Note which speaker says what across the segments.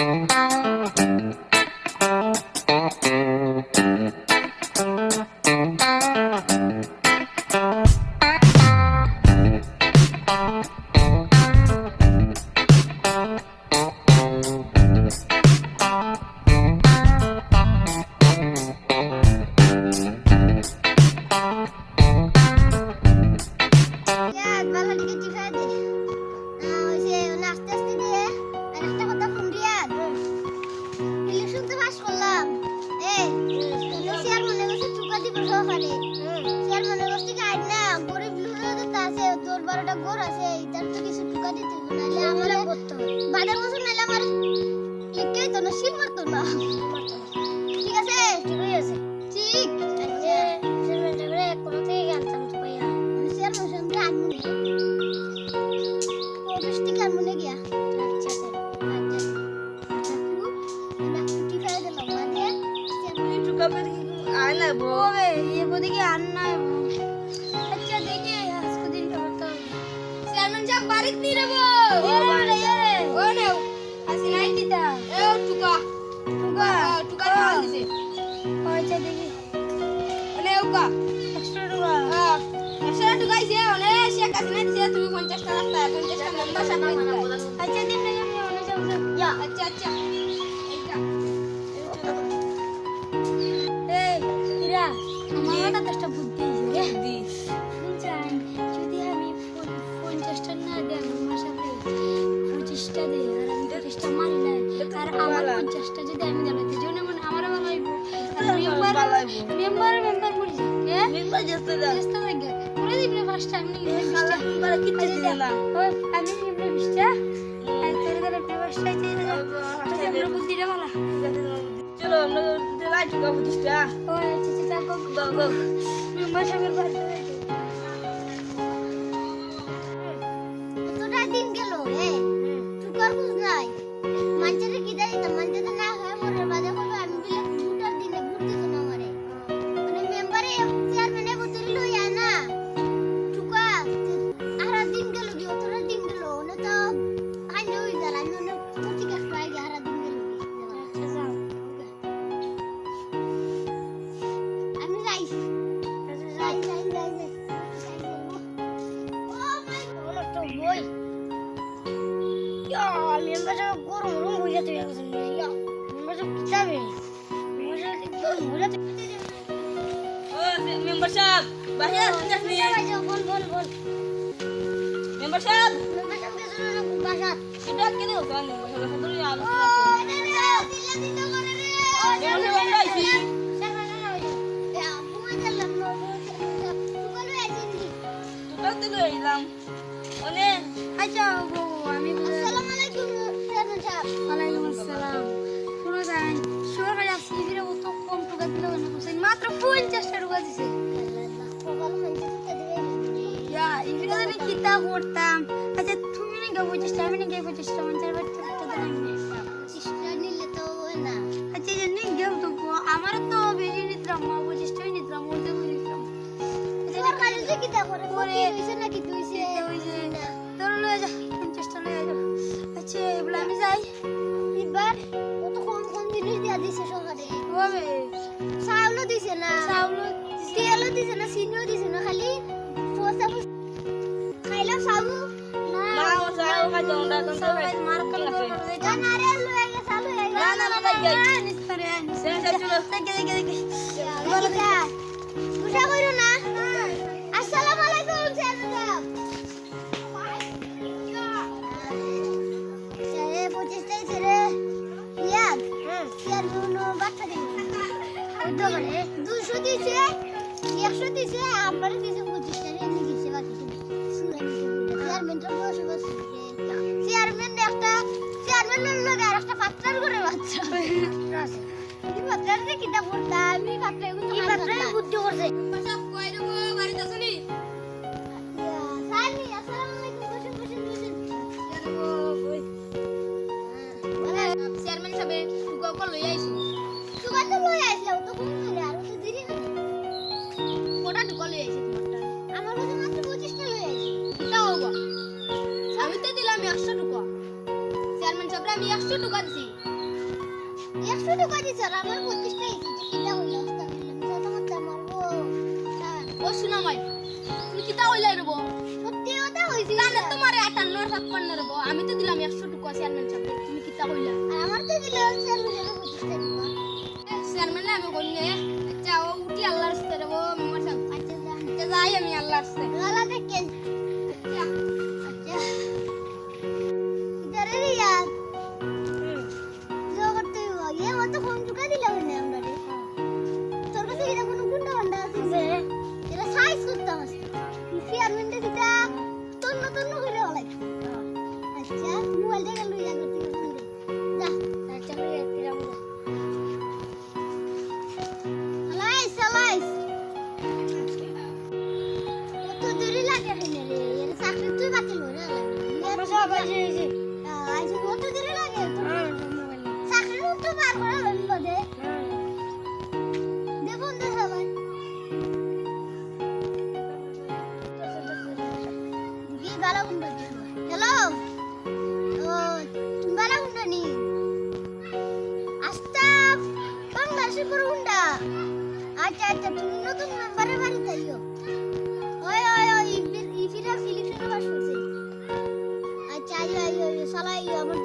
Speaker 1: Mm-hmm. আছে ইতার তো কিছু চুকা দিতে হবে নাহলে আমার বাদের বছর নাহলে আমার লিখে তো না শিল মারতো না ঠিক আছে ঠিকই আছে ঠিক আছে সেভেন্টারে কোন থেকে জানতাম তো ভাইয়া চেয়ার মনে সঙ্গে আনমু পঁচিশ টাকা মনে গিয়া আচ্ছা স্যার আচ্ছা আমরা ছুটি খাই দিলাম মানে হবে ये बोले कि आना বাড়িতে নেব। ও রে রে ও রে আসি কিতা এ টুকা। টুকা টুকা মাল দিছে। আচ্ছা দেখি এক্সট্রা টুকা। হ্যাঁ এক্সট্রা টুকা আইছে ওনে সে কাছে নাই দিছে তুমি 50 টাকা রাখতা 50 টাকা মেম্বার সাহেব আচ্ছা দিন বাড়িতে দিন গেল রে টুকার বুঝ নাই। মাঞ্চারে কি দাই না মাঞ্চারে মেম্বার সাহেব গরম গরম হয়ে যেতে গেছে ইয়া মেম্বার সাহেব কি যাবে মেম্বার সাহেব গরম হয়ে যেতে
Speaker 2: ও মেম্বার সাহেব বাহির আসছিস নি
Speaker 1: বল বল বল
Speaker 2: মেম্বার সাহেব
Speaker 1: মেম্বার সাহেব কে শুনো না বাসা
Speaker 2: এটা কে
Speaker 1: আমি কিতা করতাম? আচ্ছা তুমি না গো 50 টাকা আমি না গো 50 মঞ্চের না। আচ্ছা জানি গেও তো আমার তো বেশি নিতরাম 25 টাকা নিতরাম ওতে নিতরাম সরকারি যে কিতা করে? করে নাকি তুইছে হইছে তোর লয়ে যা পঞ্চাশটা লয়ে যা আচ্ছা এগুলো আমি যাই। এবার কত কম কম জিনিস দিয়া দিছে হবে চাউলও দিছে না। চাউলও তেলও দিছে না চিনিও দিছে না খালি পয়সা চাউল না
Speaker 2: না ও দাও না কোন তো খাই
Speaker 1: মার কাল না রে লয়ে চালু
Speaker 2: না, না, না, না।
Speaker 1: নিস্তারে
Speaker 2: সে সে চলো
Speaker 1: দেখে দেখে দেখে বলো যা গুসা কইরো না আসসালামু আলাইকুম চেয়ারম্যান সাহেব এ পঁচিশ তাই ছেড়ে ইয়াদ চেয়ারম্যান বাচ্চা দিন দোকানে দুশো দিছে একশো দিছে আমার দিছে পঁচিশ টাকা এমনি বাকি চেয়ারম্যান একটা চেয়ারম্যানের লগে আর একটা পাত্রার করে বাচ্চা পাত্রার যে কিতা করতা আমি বুদ্ধি করছে আমি 100 টাকা চেয়ারম্যান সাহেব আমি 100 টাকা দিছি একশো টাকা দিছে আর আমার পঁচিশ টাকা কিনা হইল
Speaker 2: ও শোনা মাই তুমি কিতা হইলাই রব
Speaker 1: সত্যি কথা হয়েছিল
Speaker 2: তাহলে তোমার আটান্ন ছাপ্পান্ন রব আমি তো দিলাম একশো টাকা চেয়ারম্যান সাহেব। তুমি কিতা হইলা?
Speaker 1: আর আমার তো দিলে চেয়ারম্যানের পঁচিশ টাকা
Speaker 2: চেয়ারম্যান আমি কইলে আচ্ছা ও উঠি আল্লাহর রাস্তায় রব সাহেব
Speaker 1: আচ্ছা
Speaker 2: আচ্ছা যাই আমি আল্লাহর
Speaker 1: গালা দেখেন কি বালা গুন্ডা হ্যালো ও তুমি বালা গুন্ডা নি আস্তাব বাংলাদেশের বড় গুন্ডা আচ্ছা আচ্ছা তুমি নতুন মেম্বারের বাড়ি তাইও ওই ওই ওই ইফির সিলেকশন পাস করছে আচ্ছা আইও আইও আইও আমার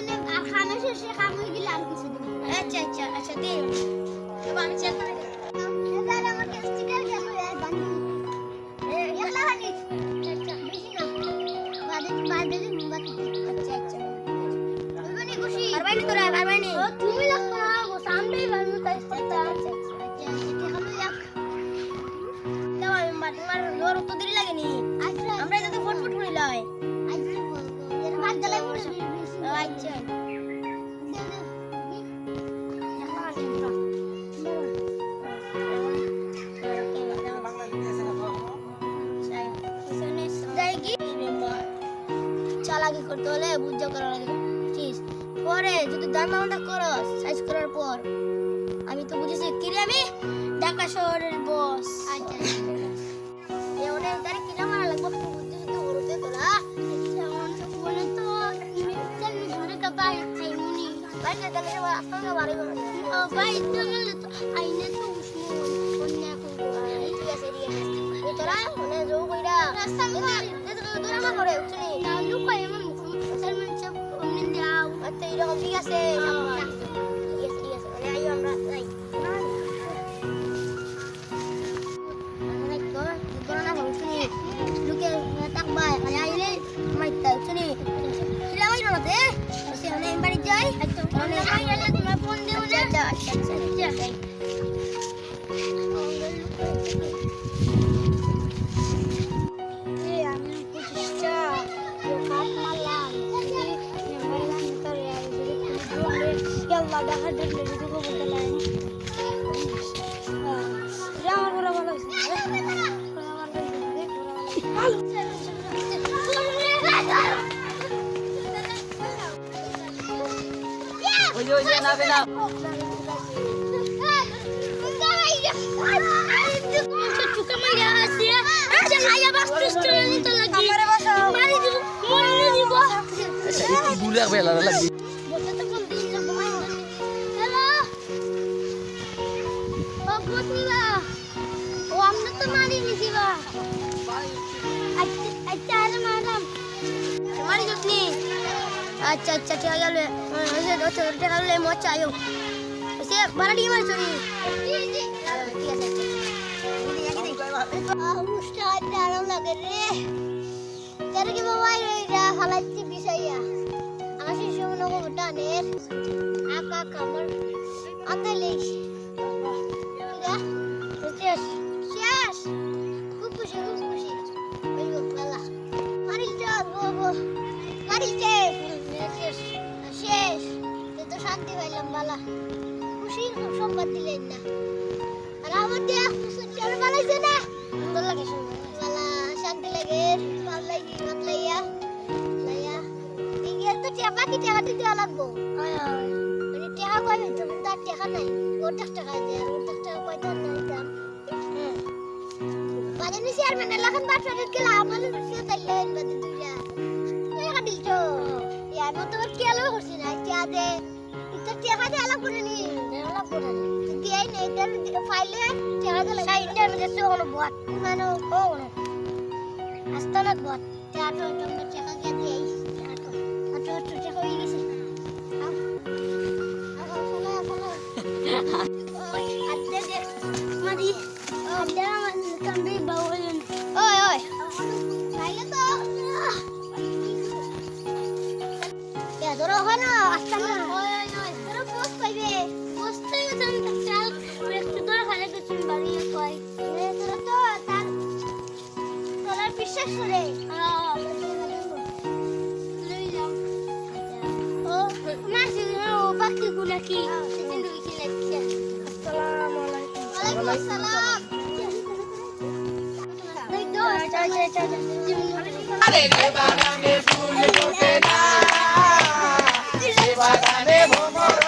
Speaker 1: কিছু দিই মনে আর খানা শেষে খাম হয়ে আর কিছু দিই আচ্ছা আচ্ছা আচ্ছা দে। এবার আমি চেক করে এবার আমাকে স্টিকার গেল এই বানি একলা বানি আচ্ছা বেশি না। বাদে বাদে দিন আচ্ছা আচ্ছা। বানি খুশি আর বানি তোরা আর বানি ও তুমি লাগবা ও সামনেই বানি তাই আচ্ছা আচ্ছা আচ্ছা আচ্ছা হলো এক দাও আমি মার তোমার লোর তো দেরি লাগেনি। চালাকি করতে হলে বুঝতে করা লাগে। পরে যদি দাম দামটা করো সাইজ করার পর। আমি তো বুঝেছি কিরে আমি? ঢাকা শহরের বস আচ্ছা। এ অনেক তারিখ কিনা মারা লাগবে বুঝতেছি তো ওরতে তোরা। ধরে কা বাই খাইমুনি বাই না তাহলে আপনাকে বাড়ি ও বাই তো গেলে তো আইনে তো উষ্ণ অন্য কো ঠিক আছে ঠিক আছে এ তোরা জো কইরা রাস্তা মে তো তোরা মা করে উঠনি না লুকাই আমার মুখ সালমান সব অমনি দাও এরকম ঠিক আছে ঠিক আছে ঠিক আছে
Speaker 3: Anne
Speaker 1: onu. Sen de. ও আমরা তো মারি নিছি বা আচ্ছা আরে ম্যাডাম
Speaker 2: মারি যতনি আচ্ছা আচ্ছা ঠিক আছে হইছে ঠিক আছে মজা আয়ো। হইছে বারাটি মারি চলি।
Speaker 1: জি জি। মুস্তাদ আরাম বালা খুশি? সম্বাদ দিলেন না আর আমার দেয়া সুচার বানাইছে না? সুন্দর লাগে বালা শান্তি লাগে, ভালো লাগে, ভালো লাইয়া লাইয়া ইয়ে তো টিয়া বাকি টাকা দিতে লাগবো। মানে টাকা কইবে তুমি তার টাকা নাই। ওর টাকা দে ওর টাকা কয়টা নাই দাম বাজানি চেয়ারম্যান লাখান বাচ্চা গেলা আমার সে তাইলেন বাদে দুইয়া টাকা দিল তো। ইয়ার মতো কেলো করছি না। টিয়া দে। টাকা তো আমরা টাকা গিয়ে দিই টাকা আটো আটো টাকা গেছে আও আও ফলা ফলা ওই আদে আরে রে বাগানে ফুল ফোটে না বাগানে ভ্রমর